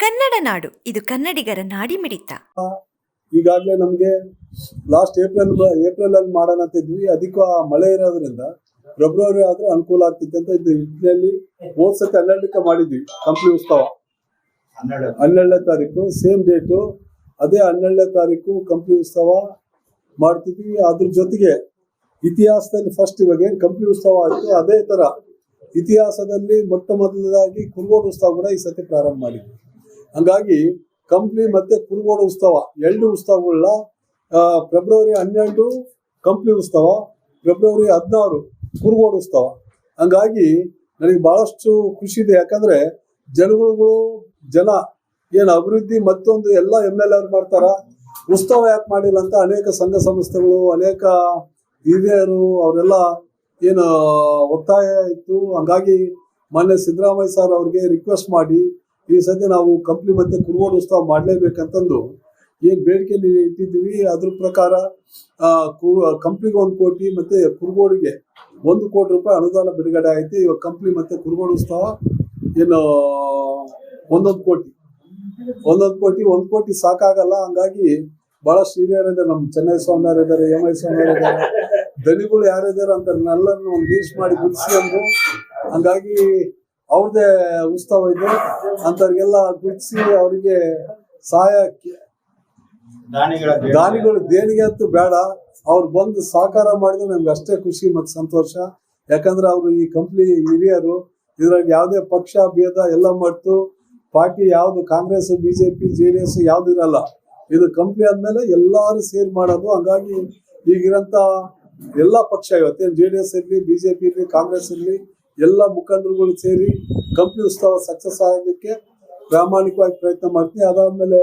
ಕನ್ನಡ ನಾಡು. ಇದು ಕನ್ನಡಿಗರ ನಾಡಿಮಿಡಿತ. ಈಗಾಗಲೇ ನಮಗೆ ಲಾಸ್ಟ್ ಏಪ್ರಿಲ್ ಏಪ್ರಿಲ್ ಅಲ್ಲಿ ಮಾಡೋಣ ಅಂತ ಇದ್ವಿ. ಅಧಿಕ ಮಳೆ ಇರೋದ್ರಿಂದ ಫೆಬ್ರವರಿ ಆದ್ರೆ ಅನುಕೂಲ ಆಗ್ತಿತ್ತು ಅಂತ ಇದು ಇದ್ರಲ್ಲಿ ಹೋದ್ ಸತಿ ಹನ್ನೆರಡಕ್ಕೆ ಮಾಡಿದ್ವಿ ಕಂಪ್ಲಿ ಉತ್ಸವ. ಹನ್ನೆರಡನೇ ತಾರೀಕು ಸೇಮ್ ಡೇಟು ಅದೇ ಹನ್ನೆರಡನೇ ತಾರೀಕು ಕಂಪ್ಲಿ ಉತ್ಸವ ಮಾಡ್ತಿದ್ವಿ. ಅದ್ರ ಜೊತೆಗೆ ಇತಿಹಾಸದಲ್ಲಿ ಫಸ್ಟ್ ಇವಾಗ ಏನು ಕಂಪ್ಲಿ ಉತ್ಸವ ಆಯ್ತು ಅದೇ ತರ ಇತಿಹಾಸದಲ್ಲಿ ಮೊಟ್ಟ ಮೊದಲದಾಗಿ ಕುರುಗೋಡು ಉತ್ಸವ ಕೂಡ ಈ ಸತಿ ಪ್ರಾರಂಭ ಮಾಡಿದ್ವಿ. ಹಂಗಾಗಿ ಕಂಪ್ಲಿ ಮತ್ತೆ ಕುರುಗೋಡು ಉತ್ಸವ, ಎರಡು ಉತ್ಸವಗಳನ್ನ ಫೆಬ್ರವರಿ ಹನ್ನೆರಡು ಕಂಪ್ಲಿ ಉತ್ಸವ, ಫೆಬ್ರವರಿ ಹದಿನಾರು ಕುರುಗೋಡು ಉತ್ಸವ. ಹಂಗಾಗಿ ನನಗೆ ಬಹಳಷ್ಟು ಖುಷಿ ಇದೆ. ಯಾಕಂದ್ರೆ ಜನಗಳು ಜನ ಏನು ಅಭಿವೃದ್ಧಿ ಮತ್ತೊಂದು ಎಲ್ಲ ಎಂ ಎಲ್ ಅವ್ರು ಮಾಡ್ತಾರ. ಉತ್ಸವ ಯಾಕೆ ಮಾಡಿಲ್ಲ ಅಂತ ಅನೇಕ ಸಂಘ ಸಂಸ್ಥೆಗಳು, ಅನೇಕ ಹಿರಿಯರು ಅವರೆಲ್ಲ ಏನು ಒತ್ತಾಯ ಇತ್ತು. ಹಂಗಾಗಿ ಮೊನ್ನೆ ಸಿದ್ದರಾಮಯ್ಯ ಸರ್ ಅವ್ರಿಗೆ ರಿಕ್ವೆಸ್ಟ್ ಮಾಡಿ ಈ ಸದ್ಯ ನಾವು ಕಂಪ್ನಿ ಮತ್ತೆ ಕುರುಗೋಡು ಉತ್ಸವ ಮಾಡಲೇಬೇಕಂತಂದು ಏನ್ ಬೇಡಿಕೆ ಇಟ್ಟಿದ್ದೀವಿ ಅದ್ರ ಪ್ರಕಾರ ಆ, ಕು- ಕಂಪ್ಲಿಗೆ ಒಂದು ಕೋಟಿ ಮತ್ತೆ ಕುರುಗೋಡಿಗೆ ಒಂದು ಕೋಟಿ ರೂಪಾಯಿ ಅನುದಾನ ಬಿಡುಗಡೆ ಆಯ್ತು. ಇವಾಗ ಕಂಪ್ನಿ ಮತ್ತೆ ಕುರುಗೋಡು ಉತ್ಸವ ಏನು ಒಂದೊಂದು ಕೋಟಿ. ಒಂದೊಂದು ಕೋಟಿ ಒಂದ್ ಕೋಟಿ ಸಾಕಾಗಲ್ಲ. ಹಂಗಾಗಿ ಬಹಳಷ್ಟು ಹಿರಿಯರಿದ್ದಾರೆ. ನಮ್ಮ ಚೆನ್ನೈ ಸ್ವಾಮಿಯವರು ಇದ್ದಾರೆ ಎಂ ಐ ಸ್ವಾಮಿಯವರು ಇದ್ದಾರೆ ದನಿಗಳು ಯಾರಿದ್ದಾರೆ ಅಂತ ನೆಲ್ಲನ್ನು ಒಂದು ಲೀಸ್ಟ್ ಮಾಡಿ ಅಂದ್ರು. ಹಂಗಾಗಿ ಅವ್ರದ್ದೇ ಉತ್ಸವ ಇದೆ. ಅಂತವ್ರಿಗೆಲ್ಲ ಗುರುತಿಸಿ ಅವರಿಗೆ ಸಹಾಯ ದಾನಿಗಳ ದಾನಿಗಳು ದೇಣಿಗೆ ಅಂತೂ ಬೇಡ. ಅವ್ರು ಬಂದು ಸಹಕಾರ ಮಾಡಿದ್ರೆ ನಮ್ಗೆ ಅಷ್ಟೇ ಖುಷಿ ಮತ್ತು ಸಂತೋಷ. ಯಾಕಂದ್ರೆ ಅವರು ಈ ಕಂಪ್ನಿ ಹಿರಿಯರು ಇದ್ರಾಗ ಯಾವುದೇ ಪಕ್ಷ ಭೇದ ಎಲ್ಲ ಮಾಡ್ತು. ಪಾರ್ಟಿ ಯಾವ್ದು Congress BJP J D S ಯಾವ್ದು ಇರಲ್ಲ. ಇದು ಕಂಪ್ನಿ ಆದ್ಮೇಲೆ ಎಲ್ಲಾರು ಸೇರ್ ಮಾಡೋದು. ಹಂಗಾಗಿ ಈಗಿರಂತ ಎಲ್ಲಾ ಪಕ್ಷ ಇವತ್ತೇನು ಜೆ ಡಿ ಎಸ್ ಇರ್ಲಿ ಬಿಜೆಪಿ ಇರಲಿ ಕಾಂಗ್ರೆಸ್ ಇರ್ಲಿ ಎಲ್ಲ ಮುಖಂಡರುಗಳು ಸೇರಿ ಕಂಪ್ನಿ ಉತ್ಸವ ಸಕ್ಸಸ್ ಆಗೋದಕ್ಕೆ ಪ್ರಾಮಾಣಿಕವಾಗಿ ಪ್ರಯತ್ನ ಮಾಡ್ತೀನಿ. ಅದಾದ್ಮೇಲೆ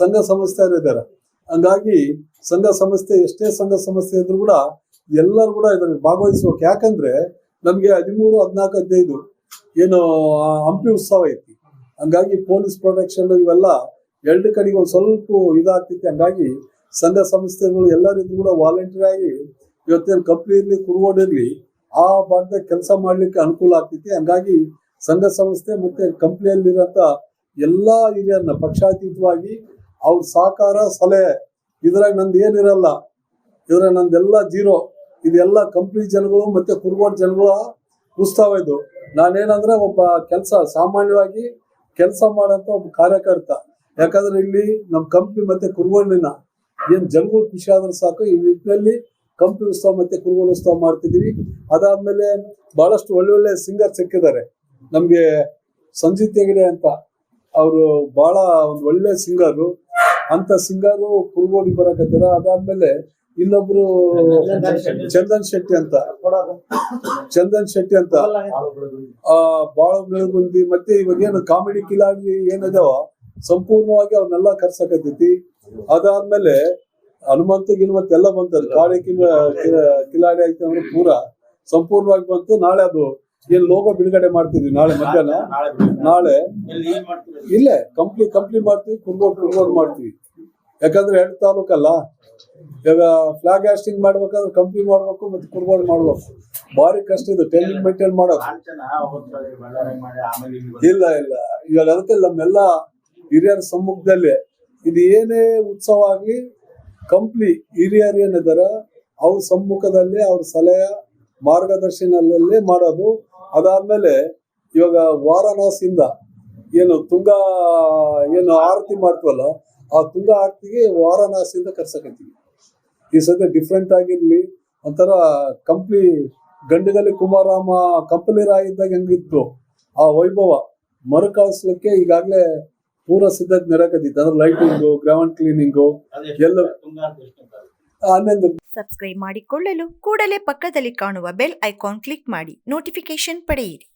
ಸಂಘ ಸಂಸ್ಥೆಯವರು ಇದ್ದಾರೆ ಹಂಗಾಗಿ ಸಂಘ ಸಂಸ್ಥೆ, ಎಷ್ಟೇ ಸಂಘ ಸಂಸ್ಥೆ ಇದ್ರು ಕೂಡ ಎಲ್ಲರೂ ಕೂಡ ಇದ್ರಲ್ಲಿ ಭಾಗವಹಿಸ್ಬೇಕು. ಯಾಕಂದ್ರೆ ನಮಗೆ ಹದಿಮೂರು, ಹದಿನಾಲ್ಕು, ಹದಿನೈದು ಏನು ಹಂಪಿ ಉತ್ಸವ ಐತಿ. ಹಂಗಾಗಿ ಪೊಲೀಸ್ ಪ್ರೊಟೆಕ್ಷನ್ ಇವೆಲ್ಲ ಎರಡು ಕಡೆಗೆ ಒಂದು ಸ್ವಲ್ಪ ಇದಾಗ್ತೈತಿ ಹಂಗಾಗಿ ಸಂಘ ಸಂಸ್ಥೆಗಳು ಎಲ್ಲರಿದ್ರು ಕೂಡ ವಾಲಂಟಿಯರ್ ಆಗಿ ಇವತ್ತೇನು ಕಂಪ್ನಿ ಇರ್ಲಿ ಕುರುಗೋಡಿರಲಿ ಆ ಭಾಗದಾಗ ಕೆಲಸ ಮಾಡ್ಲಿಕ್ಕೆ ಅನುಕೂಲ ಆಗ್ತೈತಿ. ಹಂಗಾಗಿ ಸಂಘ ಸಂಸ್ಥೆ ಮತ್ತೆ ಕಂಪ್ನಿಯಲ್ಲಿರೋಂಥ ಎಲ್ಲಾ ಹಿರಿಯರನ್ನ ಪಕ್ಷಾತೀತವಾಗಿ ಅವ್ರ ಸಹಕಾರ, ಸಲಹೆ, ಇದ್ರಾಗ ನಂದು ಏನಿರಲ್ಲ, ಇದ್ರಾಗ ನಂದೆಲ್ಲ ಜೀರೋ ಇದೆಲ್ಲ ಕಂಪ್ನಿ ಜನಗಳು ಮತ್ತೆ ಕುರುಗೋಡು ಜನಗಳ ಉತ್ಸವ ಇದು. ನಾನೇನಂದ್ರೆ ಒಬ್ಬ ಕೆಲಸ, ಸಾಮಾನ್ಯವಾಗಿ ಕೆಲಸ ಮಾಡೋಂಥ ಒಬ್ಬ ಕಾರ್ಯಕರ್ತ. ಯಾಕಂದ್ರೆ ಇಲ್ಲಿ ನಮ್ಮ ಕಂಪ್ನಿ ಮತ್ತೆ ಕುರುಗೋಡಿನ ಏನ್ ಜನಗಳು ಖುಷಿ ಆದ್ರೆ ಸಾಕು, ಈ ನಿಟ್ಟಿನಲ್ಲಿ ಕಂಪ್ನಿ ಉತ್ಸವ ಮತ್ತೆ ಕುರುಗೋಡು ಉತ್ಸವ ಮಾಡ್ತಿದೀವಿ ಅದಾದ್ಮೇಲೆ ಬಹಳಷ್ಟು ಒಳ್ಳೆ ಒಳ್ಳೆ ಸಿಂಗರ್ ಸಿಕ್ಕಿದ್ದಾರೆ. ನಮ್ಗೆ ಸಂಜಿತ್ ಹೆಗಡೆ ಅಂತ ಅವರು ಬಹಳ ಒಂದು ಒಳ್ಳೆ ಸಿಂಗರು ಅಂತ ಸಿಂಗರು ಕುರುಗೋಡಿಗೆ ಬರಕತ್ತಾರ. ಅದಾದ್ಮೇಲೆ ಇನ್ನೊಬ್ರು ಚಂದನ್ ಶೆಟ್ಟಿ ಅಂತ. ಚಂದನ್ ಶೆಟ್ಟಿ ಅಂತ. ಆ, ಬಾಳ ಬೆಳಗುಂದಿ ಮತ್ತೆ ಇವಾಗ ಏನು ಕಾಮಿಡಿ ಕಿಲಾಡಿ ಏನಿದಾವ, ಸಂಪೂರ್ಣವಾಗಿ ಅವ್ರನ್ನೆಲ್ಲ ಕರ್ಸಕತ್ತೈತಿ ಅದಾದ್ಮೇಲೆ ಹನುಮಂತ ಗಿನುಮಂತ ಎಲ್ಲ ಬಂತದ್ದು ಕಾಡೆ ಕಿಲ ಕಿಲಾಡಿ ಆಯ್ತು ಅಂದ್ರೆ ಪೂರ. ಸಂಪೂರ್ಣವಾಗಿ ಬಂತು. ನಾಳೆ ಅದು ಏನ್ ಲೋಗೋ ಬಿಡುಗಡೆ ಮಾಡ್ತಿದ್ವಿ ನಾಳೆ ಮಧ್ಯಾಹ್ನ. ನಾಳೆ ಇಲ್ಲೇ ಕಂಪ್ಲಿ ಕಂಪ್ಲಿ ಮಾಡ್ತೀವಿ ಕುರ್ಗೋಡ್ ಕುರ್ಗೋಡ್ ಮಾಡ್ತೀವಿ. ಯಾಕಂದ್ರೆ ಎರಡು ತಾಲೂಕಲ್ಲ. ಇವಾಗ ಫ್ಲಾಗ್ ಹಾಸ್ಟಿಂಗ್ ಮಾಡ್ಬೇಕಾದ್ರೆ ಕಂಪ್ಲಿ ಮಾಡ್ಬೇಕು ಮತ್ತೆ ಕುರ್ಗೋಡ್ ಮಾಡ್ಬೇಕು. ಭಾರಿ ಕಷ್ಟ ಇದು. ಟೈಮಿಂಗ್ ಮೇಂಟೈನ್ ಮಾಡೋದು. ಇಲ್ಲ ಇಲ್ಲ ಇವಾಗ ಅದಕ್ಕೆ ನಮ್ಮೆಲ್ಲ ಹಿರಿಯರ ಸಮ್ಮುಖದಲ್ಲಿ ಇದು ಏನೇ ಉತ್ಸವ ಆಗ್ಲಿ ಕಂಪ್ಲಿ ಹಿರಿಯರು ಏನಿದಾರ ಅವ್ರ ಸಮ್ಮುಖದಲ್ಲಿ, ಅವ್ರ ಸಲಹೆ ಮಾರ್ಗದರ್ಶನದಲ್ಲೇ ಮಾಡೋದು. ಅದಾದ್ಮೇಲೆ ಇವಾಗ ವಾರಣಾಸಿಯಿಂದ ಏನು ತುಂಗ, ಏನು ಆರತಿ ಮಾಡ್ತೀವಲ್ಲ, ಆ ತುಂಗ ಆರತಿಗೆ ವಾರಣಾಸಿಯಿಂದ ಕರ್ಸಕತ್ತೀವಿ. ಈ ಸದ್ಯ ಡಿಫ್ರೆಂಟ್ ಆಗಿರ್ಲಿ, ಒಂಥರ ಕಂಪ್ಲಿ ಗಂಡಗಲ್ಲಿ ಕುಮಾರಾಮ ರಾಯ ಇದ್ದಾಗ ಹೆಂಗಿತ್ತು, ಆ ವೈಭವ ಮರುಕಳಿಸ್ಲಿಕ್ಕೆ ಈಗಾಗಲೇ ಪೂರ ಸಿದ್ಧತೆ ನಡಕದಿತ್ತು ಅಂದ್ರೆ ಲೈಟಿಂಗು ಗ್ರೌಂಡ್ ಕ್ಲೀನಿಂಗು ಎಲ್ಲ. ಹನ್ನೊಂದು ಸಬ್ಸ್ಕ್ರೈಬ್ ಮಾಡಿಕೊಳ್ಳಲು ಕೂಡಲೇ ಪಕ್ಕದಲ್ಲಿ ಕಾಣುವ ಬೆಲ್ ಐಕಾನ್ ಕ್ಲಿಕ್ ಮಾಡಿ. ನೋಟಿಫಿಕೇಶನ್ ಪಡೆಯಿರಿ.